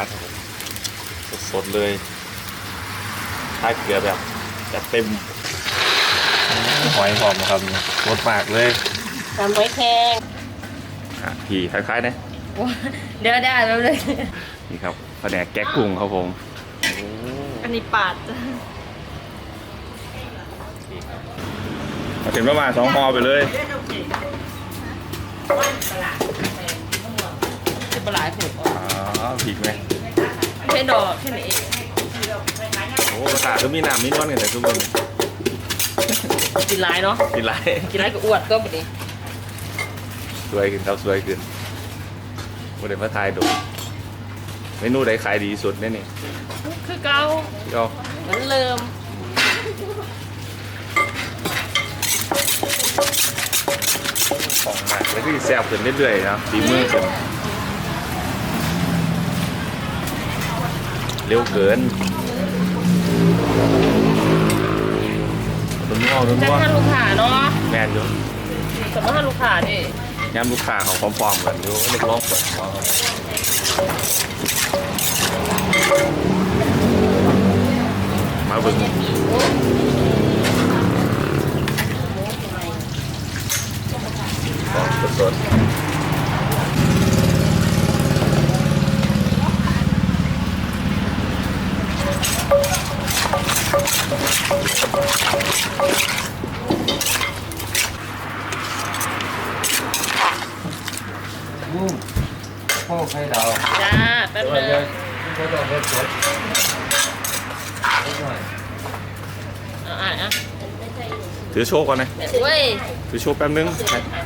าดสดๆเลยท้ายเกลือแบบจะเต็มหอยหอมนะครับรสมากเลยทำไว้แข็งอะพี่คล้ายๆนะเดี๋ยวได้แล้วเลยนี่ครับแผนกแก๊กกุ้งครับผมอันนี้ปาดมาถึงประมาณสองห่อไปเลย จะปลายผูกอ๋อผิดไหมแค่ดอกแค่นี้เองโอ้ขาก็มีน้ำมีนวลกันแต่ทุกคนกินหลายเนาะกินไรกินหลายก็อวดก็แบบนี้สวยขึ้นครับสวยขึ้นโมเดลมาทายดูเมนูใดขายดีสุดเนี่ยนี่คือเก่าพี่เอาเหมือนเริ่มของมากแล้วก็แซ่บขึ้นเรื่อยๆนะฝีมือขึ้น เร็วเกินตัวนัวตัวจันังวท่านลูกค้าเนาะแมนอยู่สมมติท่านลูกค้าดิย้ำลูกค้าของพร้อมๆกันอยู่ลูกร้องเปิดของมาเบิ่งของสดๆ มุ่งพ่อไข่ดาวจ้าแป๊บเดี๋ยวนึเดี๋ยวงก็ต้องไปสดนิดหน่อยอะอะอะถือโชว์ก่อนนะเว้ยถือโชว์แป๊บนึง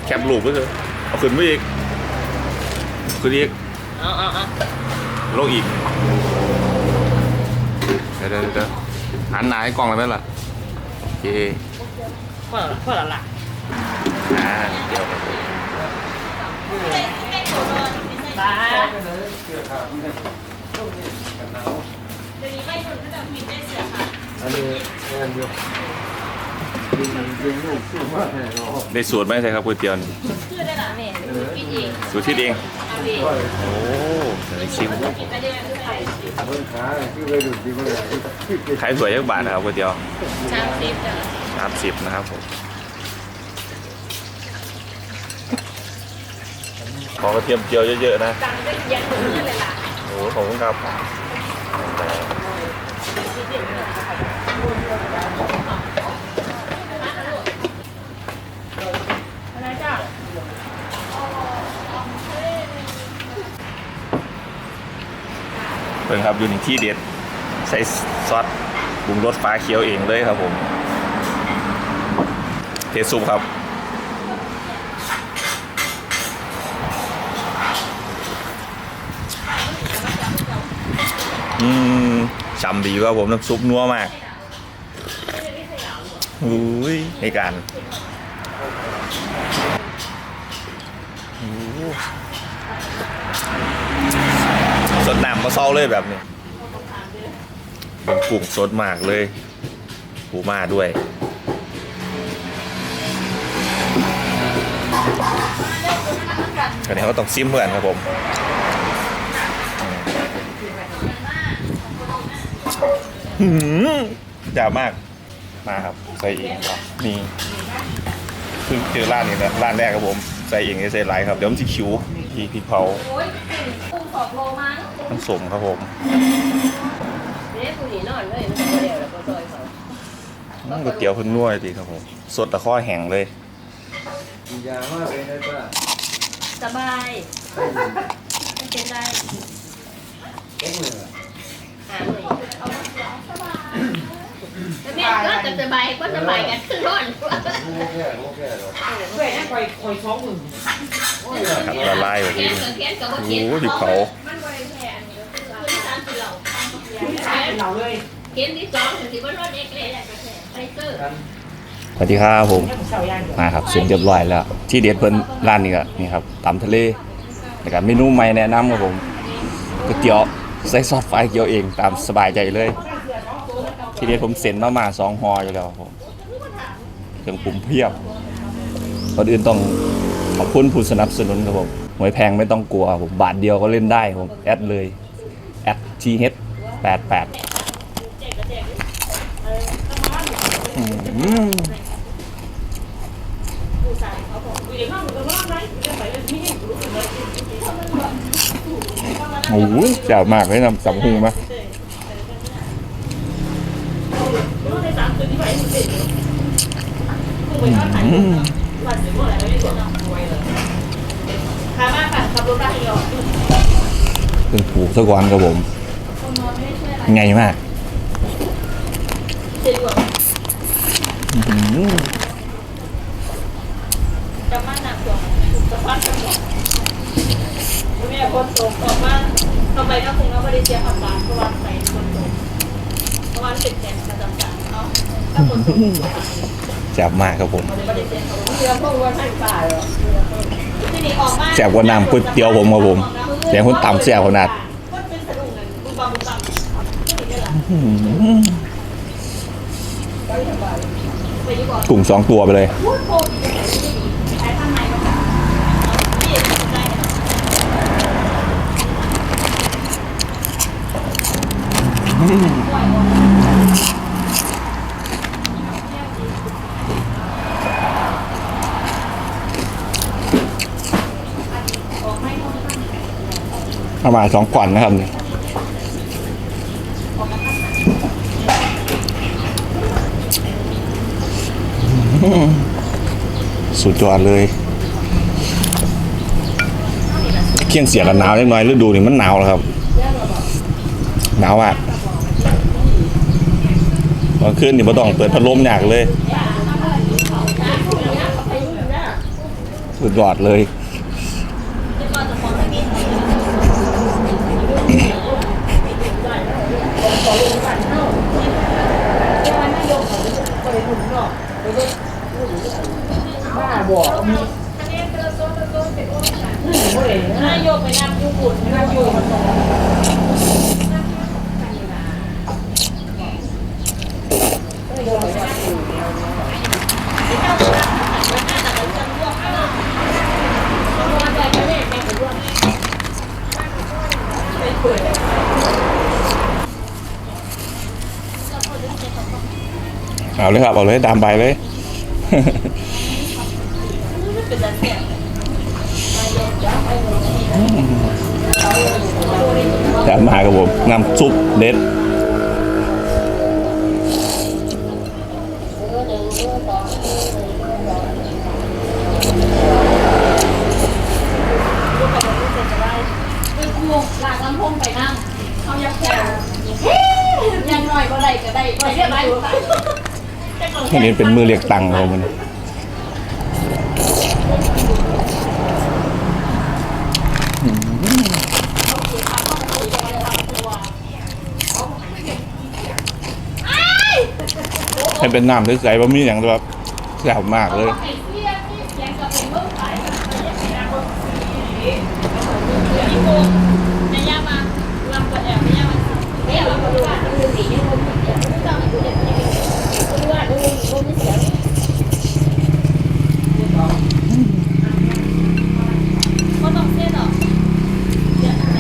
แคปรูปก็คือเอาขึ้นไปอีกเอาขึ้นอีกเอาเอาเอาลงอีกเดี๋ยวเดี๋ยวเดี๋ยวหันหน้าให้กล้องเลยไหมล่ะโอเคพอละพอละล่ะอ่าเดี๋ยวบ้าเสื้อขาดนี่กันหนาวอันนี้แอนอยู่ยิงยิงลูกสู้มากเลยเนาะได้สูตรไหมใช่ครับก๋วยเตี๋ยวนี่คือได้ละแม่พี่เองสูตรที่เองเอาดิโอ้เดี๋ยวได้ชิม ไปเดินขึ้นไปเบิ่งขาคือไปดูดีมากเลยขายสวยยักบาทนะครับก๋วยเตี๋ยวช่างซิปจ้ะสามสิบนะครับผมขอกระเทียมเจียวเยอะๆนะตังค์ได้เย็นหมดเลยล่ะโอ้ขอบคุณครับ อะไรจ้ะ เพิ่งครับอยู่ในที่เด็ดใส่ซอสปรุงรสฟ้าเขียวเองเลยครับผม เทซุปครับอืมฉ่ำดีครับผมน้ำซุปนัวมากอุ้ยในการโอ้โห สดน้ำมาเศร้าเลยแบบนี้เป็นกุ้งสดมากเลยปูมาด้วยอันนี้เขาต้องซิมเพื่อนครับผมหืมจ๋ามาก มาครับ ใส่เองครับ นี่เพิ่งเจอร้านนี้นะร้านแรกครับผม ใส่เองใส่หลายครับ เดี๋ยวมันจะคิว ที่พริกเผาโอ้ยกุ้งสองโลมั้งน้ำสมครับผมเด็กผู้หญิงนอนเลยมันก็เดียวแล้วก็ซอยเขาน้ำก๋วยเตี๋ยวเพิ่งนวดดีครับผม สดตะข้อแห้งเลยกินยามากเลยนะป้าสบายไม่เป็นไรเอ็งเลยหาหน่อยแม่ก็จะสบายก็สบายกันขึ้นร้อน โอเคโอเคหรอกเว้ยคอยคอยสองหมื่นครับละลายแบบนี้นเขียนกับโอ้ว่าเขียนโหพริเผาสามสิบเหล่าเราเลยเขียนที่สองถึงสิบว่ารถเอกเลยไปเตอร์สวัสดีครับผมมาครับเสร็จเรียบร้อยแล้ว ที่เด็ดเพิ่นร้านนี้ก็นี่ครับตำทะเลนะครับเมนูใหม่แนะนำครับผมก๋วยเตี๋ยวใส่ซอสฟ้าเขียวเองตามสบายใจเลย ที่เด็ดผมเซ็นมามาสองฮออยู่แล้วครับผม เครื่องปรุงเพียบก่อนอื่นต้องขอบคุณผู้สนับสนุนครับผมหวยแพงไม่ต้องกลัวครับผมบาทเดียวก็เล่นได้ครับผมแอดเลยแอ at th 8 8อืมโอ้โหแจ๋วมากเลยนะสำหูมะอืมพา ขับรถได้หรอเป็นผูกสะกอนครับผมคนนอนไม่ช่วยอะไรไงมากเจ็บกว่าอื้อหือจะมาหนักกว่าสะพานจังหวะแม่คนส่งบอกว่าทำไมก็คงต้องไม่ได้เสียความบาดเพราะว่าใส่คนส่งเพราะว่าเป็นแกนประจำการเนาะถ้าคนส่งแจ๋วมากครับผมไม่ได้เสียเขาเรือพวกวันให้ป่าหรอที่นี่ออกมาแจ๋วกว่าน้ำก๋วยเตี๋ยวผมครับผมแจ๋วคนต่ำแจ๋วขนาดคนเป็นสะดุ้งเลยบุ้มบัมบุ้มบัมที่นี่ได้ละอื้อหือไปดีกว่ากลุ่มสองตัวไปเลยพูดโคตรดีใช้ทำไมก็ได้ที่ได้เนี่ย ประมาณสองก่อนนะครับนี่สุดยอดเลยเคียงเสียกันหนาวเล็กน้อยฤดูนี่มันหนาวแล้วครับ หนาวอะตอนคืนนี่ไม่ต้องเปิดพัดลมอยากเลย สุดยอดเลย นายกไปนับยุบุญนับยุมันตรงเป็นเปิดเอาเลยครับ เอาเลยตามไปเลย เป็นดันเสีย แต่มาครับผมน้ำซุปเด็ดคือพวกหลากลำพงไปนั่งเขายักแค่ยังหน่อยก็ได้ก็ได้ก็เรียบร้อยที่นี้เป็นมือเรียกตังค์เรามัน ให้เป็นน้ำใสๆบะมีอย่างแบบแซ่บมากเลยในย่ามาลำตัวแอบไม่ย่ามาเดี๋ยวเราดูว่าดูสีนี่คุณเดี๋ยวต้องให้ดูเด็กดูว่าดูดูไม่เสียก็ต้องเส้นหรอเดี๋ยวอะไร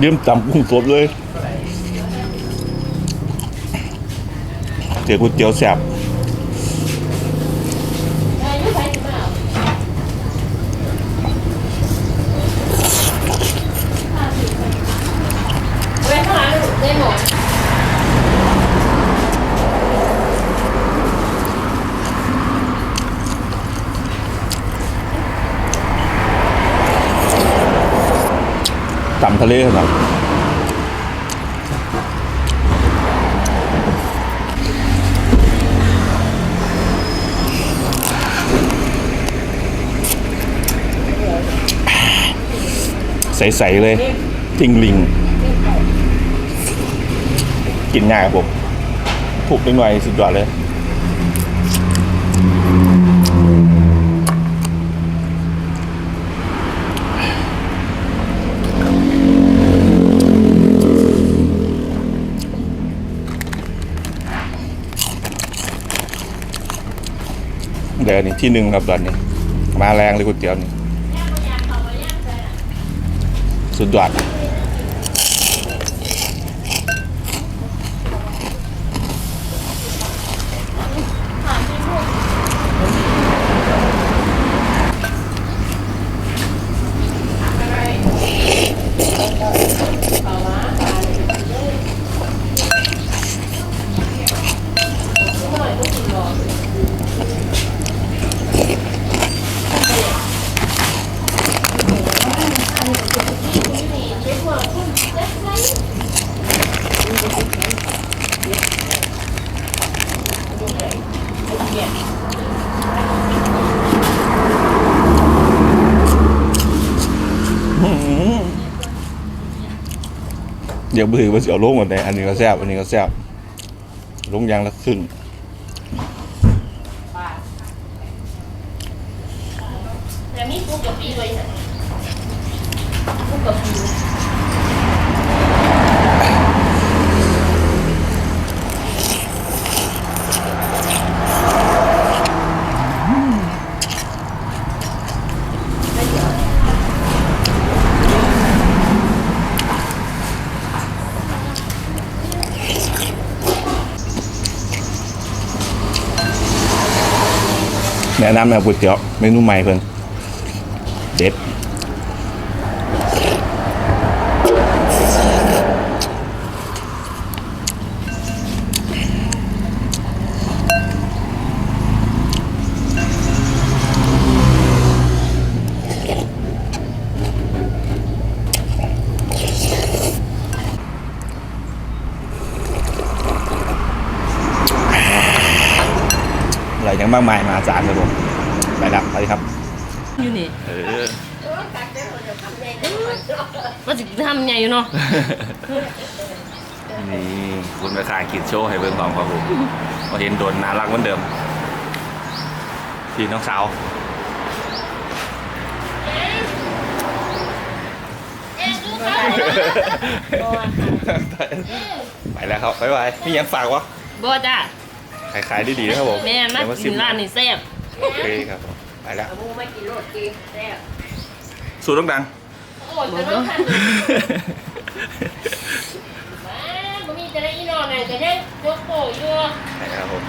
ยืมจำกุ้งสดเลยเจอก๋วยเตี๋ยวแซ่บได้หมด ตำทะเลครับใสๆเลยทิงลิง กินง่ายครับผมถูกนิดหน่อยสุดยอดเลย เดี๋ยวนี้ที่หนึ่งครับตอนนี้ มาแรงเลยก๋วยเตี๋ยวนี่สุดยอด เดี๋ยวบือมันเสียวลงหมดเลยอันนี้ก็แซ่บอันนี้ก็แซ่บลงยางละครึ่ง แต่มีปุ๊กกับปีไว้น่ะปุ๊กกับปี แนะนำนะก๋วยเตี๋ยวเมนูใหม่เพิ่นเด็ด อะไรยังมากมายมหาศาลครับผมไปแล้วไปครับอยู่นี่เออว่าสิทำไงอยู่เนาะนี่คุณไปขายกินโชว์ให้เบิ่งของครับผมพอเห็นโดนน่ารักเหมือนเดิมพี่น้องสาวไปแล้วครับบ๊ายบายมียังฝากวะบ่จ้า ขายขายดีๆนะครับผมแม่มาเดี๋ยวมากิซินมร้านนี่แซ่บโอเคครับผมไปแล้วมูไม่กินโรดจีแซ่บสูตรต้องดัง โอ้ยจะต้องทันมาบ่มีจะได้อีนอนไงก็ยังยกโปอยู่ไปครับผม